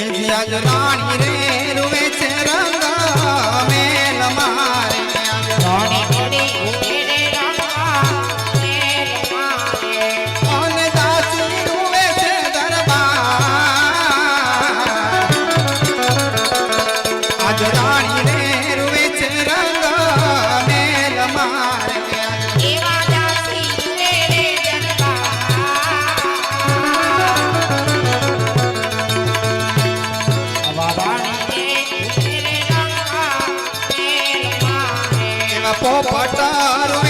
દિલથી આજ રાણી રે રૂવે છે મારે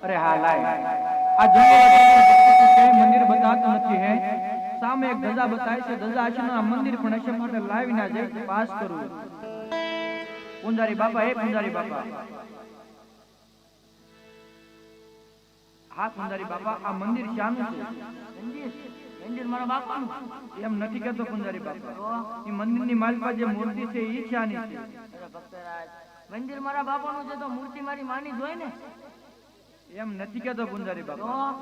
અરે હા લાય. આ જંગલ મંદિર બતાતું નથી હે? સામે એક ધજા બતાય છે. ધજા હશે આ મંદિર પણ હશે માટે લાવી ના જાય પાસ કરવું પૂંજારી બાપા હે પુંજારી બાપા. હા પુંજારી બાપા આ મંદિર શાનું છે. મંદિર મંદિર મારા બાપાનું એમ નથી કહેતો પુંજારી બાપા. એ મંદિરની માલપા જે મૂર્તિ છે એ શાની છે. મંદિર મારા બાપાનું છે તો મૂર્તિ મારી માની જોઈ ને. એમ નથી કહેતો પુંજારી બાપા.